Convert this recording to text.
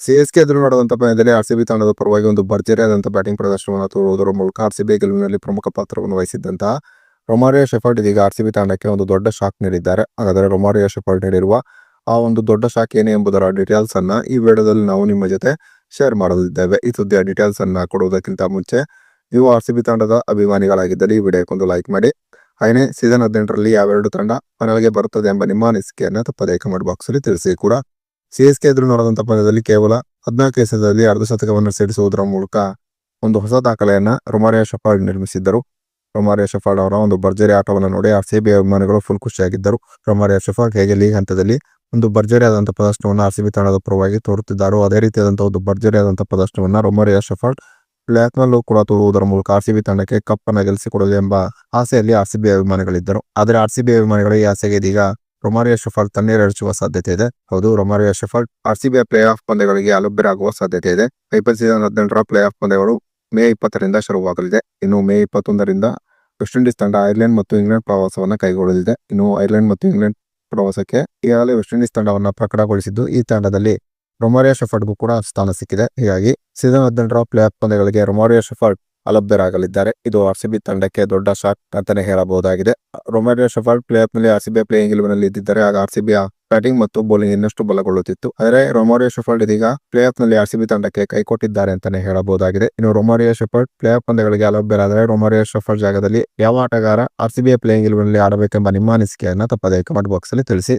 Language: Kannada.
ಸಿ ಎಸ್ ಕೆ ಎದುರು ನಡೆದಂತ ಪಂದ್ಯದಲ್ಲಿ ಆರ್ ಸಿ ಬಿ ತಂಡದ ಪರವಾಗಿ ಒಂದು ಭರ್ಜರಿಯಾದಂತಹ ಬ್ಯಾಟಿಂಗ್ ಪ್ರದರ್ಶನವನ್ನು ತೋರುವುದರ ಮೂಲಕ ಆರ್ ಸಿ ಬಿ ಗೆಲುವಿನಲ್ಲಿ ಪ್ರಮುಖ ಪಾತ್ರವನ್ನು ವಹಿಸಿದ್ದಂತಹ ರೊಮಾರಿಯೋ ಶೆಫರ್ಡ್ ಇದೀಗ ಆರ್ ಸಿ ಬಿ ತಂಡಕ್ಕೆ ಒಂದು ದೊಡ್ಡ ಶಾಕ್ ನೀಡಿದ್ದಾರೆ. ಹಾಗಾದರೆ ರೊಮಾರಿಯೋ ಶೆಫರ್ಡ್ ನೀಡಿರುವ ಆ ಒಂದು ದೊಡ್ಡ ಶಾಕ್ ಏನೇ ಎಂಬುದರ ಡೀಟೇಲ್ಸ್ ಅನ್ನ ಈ ವಿಡಿಯೋದಲ್ಲಿ ನಾವು ನಿಮ್ಮ ಜೊತೆ ಶೇರ್ ಮಾಡಲಿದ್ದೇವೆ. ಈ ಸುದ್ದಿಯ ಡೀಟೇಲ್ಸ್ ಅನ್ನ ಕೊಡುವುದಕ್ಕಿಂತ ಮುಂಚೆ ನೀವು ಆರ್ ಸಿ ಬಿ ತಂಡದ ಅಭಿಮಾನಿಗಳಾಗಿದ್ದಲ್ಲಿ ಈ ವಿಡಿಯೋಕ್ಕೊಂದು ಲೈಕ್ ಮಾಡಿ. ಹಾಗೆಯೇ ಸೀಸನ್ ಹದಿನೆಂಟರಲ್ಲಿ ಯಾವೆರಡು ತಂಡ ಮನೆಗೆ ಬರುತ್ತದೆ ಎಂಬ ನಿಮ್ಮ ಅನಿಸಿಕೆಯನ್ನು ತಪ್ಪದೇ ಕಮೆಂಟ್ ಬಾಕ್ಸ್ ಅಲ್ಲಿ ತಿಳಿಸಿ. ಕೂಡ ಸಿ ಎಸ್ ಕೆ ಎದುರು ನೋಡಿದಂಥ ಪಂದ್ಯದಲ್ಲಿ ಕೇವಲ ಹದಿನಾಲ್ಕು ಎಸೆತದಲ್ಲಿ ಅರ್ಧ ಶತಕವನ್ನು ಸೇರಿಸುವುದರ ಮೂಲಕ ಒಂದು ಹೊಸ ದಾಖಲೆಯನ್ನ ರೊಮಾರಿಯಾ ಶಫಾರ್ಡ್ ನಿರ್ಮಿಸಿದ್ದರು. ರೊಮಾರಿಯಾ ಶಫಾರ್ಡ್ ಅವರ ಒಂದು ಭರ್ಜರಿ ಆಟವನ್ನು ನೋಡಿ ಆರ್ ಸಿ ಬಿ ಅಭಿಮಾನಿಗಳು ಫುಲ್ ಖುಷಿಯಾಗಿದ್ದರು. ರೊಮಾರಿಯಾ ಶಫಾರ್ಡ್ ಹೇಗೆ ಲೀಗ್ ಹಂತದಲ್ಲಿ ಒಂದು ಭರ್ಜರಿಯಾದಂತಹ ಪ್ರದರ್ಶನವನ್ನು ಆರ್ ಸಿ ಬಿ ತಂಡದ ಪರವಾಗಿ ತೋರುತ್ತಿದ್ದಾರೋ ಅದೇ ರೀತಿಯಾದಂತಹ ಒಂದು ಭರ್ಜರಿಯಾದಂತಹ ಪ್ರದರ್ಶನವನ್ನ ರೊಮಾರಿಯಾ ಶಫಾರ್ಡ್ ಪ್ಲೇಯಕ್ನಲ್ಲೂ ಕೂಡ ತೋರುವುದರ ಮೂಲಕ ಆರ್ ಸಿ ಬಿ ತಂಡಕ್ಕೆ ಕಪ್ ಅನ್ನ ಗೆಲ್ಲಿಸಿಕೊಡಲು ಎಂಬ ಆಸೆಯಲ್ಲಿ ಆರ್ ಸಿ ಬಿ ಅಭಿಮಾನಿಗಳಿದ್ದರು. ಆದರೆ ಆರ್ ಸಿ ಬಿ ಅಭಿಮಾನಿಗಳ ಈ ಆಸೆಗೆ ಇದೀಗ ರೊಮಾರಿಯೋ ತಣ್ಣೀರ್ ಎರಚುವ ಸಾಧ್ಯತೆ ಇದೆ. ಹೌದು, Romario Shepherd R C B playoff ಪಂದ್ಯಗಳಿಗೆ ಅಲಭ್ಯರಾಗುವ ಸಾಧ್ಯತೆ ಇದೆ. ಐಪಿಎಲ್ ಸೀಸನ್ ಹದಿನೆಂಟರ ಪ್ಲೇ ಆಫ್ ಪಂದ್ಯಗಳು ಮೇ ಇಪ್ಪತ್ತರಿಂದ ಶುರುವಾಗಲಿದೆ. ಇನ್ನು ಮೇ ಇಪ್ಪತ್ತೊಂದರಿಂದ ವೆಸ್ಟ್ ಇಂಡೀಸ್ ತಂಡ ಐರ್ಲೆಂಡ್ ಮತ್ತು ಇಂಗ್ಲೆಂಡ್ ಪ್ರವಾಸವನ್ನು ಕೈಗೊಳ್ಳಲಿದೆ. ಇನ್ನು ಐರ್ಲೆಂಡ್ ಮತ್ತು ಇಂಗ್ಲೆಂಡ್ ಪ್ರವಾಸಕ್ಕೆ ಈಗಾಗಲೇ ವೆಸ್ಟ್ ಇಂಡೀಸ್ ತಂಡವನ್ನು ಪ್ರಕಟಗೊಳಿಸಿದ್ದು ಈ ತಂಡದಲ್ಲಿ ರೊಮಾರಿಯಾ ಶಫರ್ಡ್ಗೂ ಕೂಡ ಸ್ಥಾನ ಸಿಕ್ಕಿದೆ. ಹೀಗಾಗಿ ಸೀಸನ್ ಹದಿನೆಂಟರ ಪ್ಲೇ ಆಫ್ ಪಂದ್ಯಗಳಿಗೆ ರೊಮಾರಿಯಾ ಶಫರ್ಡ್ ಅಲಭ್ಯರಾಗಲಿದ್ದಾರೆ. ಇದು ಆರ್ ಸಿಬಿ ತಂಡಕ್ಕೆ ದೊಡ್ಡ ಶಾಕ್ ಅಂತಾನೆ ಹೇಳಬಹುದಾಗಿದೆ. Romario Shepherd play ಆಫ್ನಲ್ಲಿ R C B playing eleven ಇದ್ದಿದ್ದಾರೆ ಆಗ ಆರ್ ಸಿ ಬಿಯ ಬ್ಯಾಟಿಂಗ್ ಮತ್ತು ಬೌಲಿಂಗ್ ಇನ್ನಷ್ಟು ಬಲಗೊಳ್ಳುತ್ತಿತ್ತು. ಆದರೆ ರೊಮಾರಿಯೋ ಶೆಫರ್ಡ್ ಇದೀಗ ಪ್ಲೇ ಆಫ್ನಲ್ಲಿ ಆರ್ ಸಿಬಿ ತಂಡಕ್ಕೆ ಕೈ ಕೊಟ್ಟಿದ್ದಾರೆ ಅಂತಾನೆ ಹೇಳಬಹುದಾಗಿದೆ. ಇನ್ನು ರೊಮಾರಿಯೋ ಶೆಫರ್ಡ್ ಪ್ಲೇ ಆಫ್ ಪಂದ್ಯಗಳಿಗೆ ಅಲಭ್ಯರಾದರೆ ರೊಮಾರಿಯೋ ಶಫರ್ಡ್ ಜಾಗದಲ್ಲಿ ಯಾವ ಆಟಗಾರ ಆರ್ ಸಿಬಿ ಪ್ಲೇಯಿಂಗ್ ಇಲೆವೆನ್ ಆಡಬೇಕೆಂಬ ನಿಮ್ಮ ಅನಿಸಿಕೆಯನ್ನು ತಪ್ಪದೇ ಕಮೆಂಟ್ ಬಾಕ್ಸ್ ಅಲ್ಲಿ ತಿಳಿಸಿ.